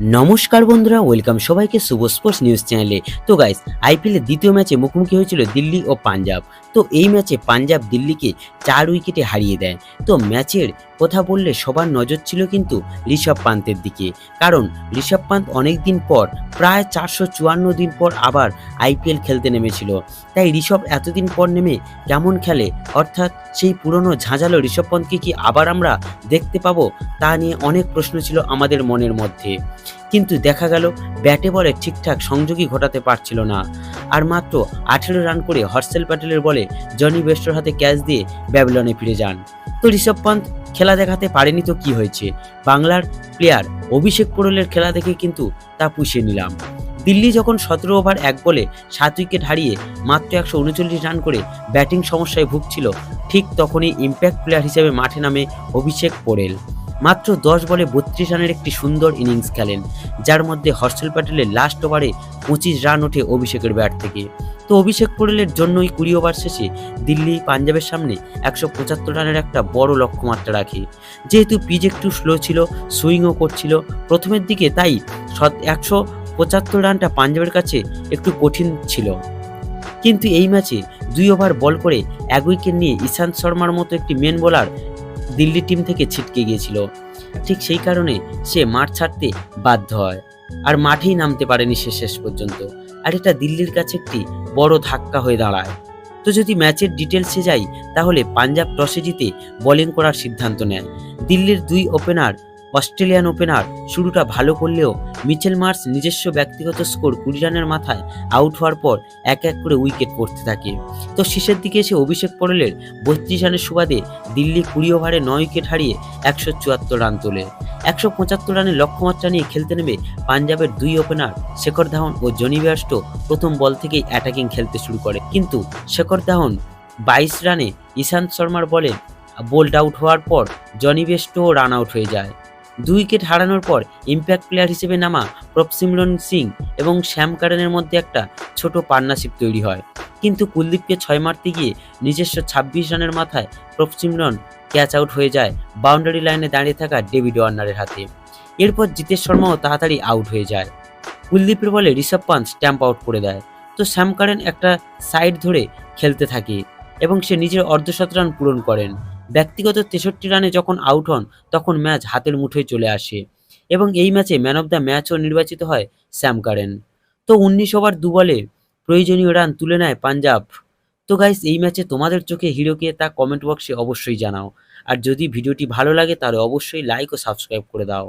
নমস্কার বন্ধুরা ওয়েলকাম সবাইকে শুভ স্পোর্টস নিউজ চ্যানেলে তো গাইস আইপিএলের দ্বিতীয় ম্যাচে মুখোমুখি হয়েছিল দিল্লি ও পাঞ্জাব। তো এই ম্যাচে পাঞ্জাব দিল্লিকে চার উইকেটে হারিয়ে দেয়। তো ম্যাচের কথা বললে সবার নজর ছিল কিন্তু ঋষভ পান্তের দিকে। কারণ ঋষভ পান্ত অনেক দিন পর, প্রায় চারশো চুয়ান্ন দিন পর আবার আইপিএল খেলতে নেমেছিল। তাই ঋষভ এতদিন পর নেমে কেমন খেলে? অর্থাৎ সেই পুরনো ঝাঁঝালো ঋষভ পন্তকে কি আবার আমরা দেখতে পাবো? তা নিয়ে অনেক প্রশ্ন ছিল আমাদের মনের মধ্যে। কিন্তু দেখা গেল, ব্যাটে বলে ঠিকঠাক সংযোগই ঘটাতে পারছিল না। আর মাত্র আঠেরো রান করে হর্ষেল প্যাটেলের বলে জনি বেস্টর হাতে ক্যাচ দিয়ে ব্যাবিলনে ফিরে যান। তো ঋষভ পান্ত খেলা দেখাতে পারেনি তো কি হয়েছে? বাংলার প্লেয়ার অভিষেক পোড়লের খেলা দেখে কিন্তু তা পুষিয়ে নিলাম। দিল্লি যখন সতেরো ওভার এক বলে সাত উইকেট হারিয়ে মাত্র একশো উনচল্লিশ রান করে ব্যাটিং সমস্যায় ভুগছিল, ঠিক তখনই ইম্প্যাক্ট প্লেয়ার হিসেবে মাঠে নামে অভিষেক পোড়েল মাত্র দশ বলে বত্রিশ রানের একটি সুন্দর ইনিংস খেলেন, যার মধ্যে হর্ষল প্যাটেলের লাস্ট ওভারে পঁচিশ রান ওঠে অভিষেকের ব্যাট থেকে। তো অভিষেক পোড়েলের জন্যই কুড়ি ওভার শেষে দিল্লি পাঞ্জাবের সামনে একশো পঁচাত্তর রানের একটা বড় লক্ষ্যমাত্রা রাখে। যেহেতু পিচ একটু স্লো ছিল সুইংও করছিল, প্রথমের দিকে তাই একশো পঁচাত্তর রানটা পাঞ্জাবের কাছে একটু কঠিন ছিল। কিন্তু এই ম্যাচে দুই ওভার বল করে এক উইকেট নিয়ে ইশান্ত শর্মার মতো একটি মেন বোলার দিল্লি টিম থেকে ছিটকে গিয়েছিল। ঠিক সেই কারণে সে মাঠ ছাড়তে বাধ্য হয়। আর মাঠেই নামতে পারেনি সে শেষ পর্যন্ত। আর এটা দিল্লির কাছে একটি বড় ধাক্কা হয়ে দাঁড়ায়। তো যদি ম্যাচের ডিটেলসে যাই, তাহলে পাঞ্জাব টসে জিতে বোলিং করার সিদ্ধান্ত নেয়। দিল্লির দুই ওপেনার অস্ট্রেলিয়ান ওপেনার শুরুটা ভালো করলেও মিচেল মার্স নিজস্ব ব্যক্তিগত স্কোর কুড়ি রানের মাথায় আউট হওয়ার পর এক এক করে উইকেট পড়তে থাকে। তো শেষের দিকে এসে অভিষেক পড়লের বত্রিশ রানের সুবাদে দিল্লি কুড়ি ওভারে নয় উইকেট হারিয়ে একশো চুয়াত্তর রান তোলে। একশো পঁচাত্তর রানের লক্ষ্যমাত্রা নিয়ে খেলতে নেমে পাঞ্জাবের দুই ওপেনার শেখর ধাওয়ান ও জনি ব্যাস্টো প্রথম বল থেকেই অ্যাটাকিং খেলতে শুরু করে। কিন্তু শেখর ধাওয়ান বাইশ রানে ঈশান্ত শর্মার বলে বোল্ড আউট হওয়ার পর জনি বেস্টো রান আউট হয়ে যায়। দুই উইকেট হারানোর পর ইম্প্যাক্ট প্লেয়ার হিসেবে নামা প্রপসিমরন সিং এবং শ্যাম কারেনের মধ্যে একটা ছোট পার্টনারশিপ তৈরি হয়। কিন্তু কুলদীপকে ছয় মারতে গিয়ে নিজস্ব ছাব্বিশ রানের মাথায় প্রপসিমরন ক্যাচ আউট হয়ে যায় বাউন্ডারি লাইনে দাঁড়িয়ে থাকা ডেভিড ওয়ার্নারের হাতে। এরপর জিতেশ শর্মাও তাড়াতাড়ি আউট হয়ে যায়। কুলদীপের বলে ঋষভ পান্ত স্ট্যাম্প আউট করে দেয়। তো শ্যাম কারেন একটা সাইড ধরে খেলতে থাকে এবং সে নিজের অর্ধশত রান পূরণ করেন। ব্যক্তিগত তেষট্টি রানে যখন আউট হন, তখন ম্যাচ হাতের মুঠোয় চলে আসে এবং এই ম্যাচে ম্যান অব দ্য ম্যাচও নির্বাচিত হয় স্যাম কারেন। তো উনিশ ওভার দু বলে প্রয়োজনীয় রান তুলে নেয় পাঞ্জাব। তো গাইস এই ম্যাচে তোমাদের চোখে হিরোকে তা কমেন্ট বক্সে অবশ্যই জানাও। আর যদি ভিডিওটি ভালো লাগে তাহলে অবশ্যই লাইক ও সাবস্ক্রাইব করে দাও।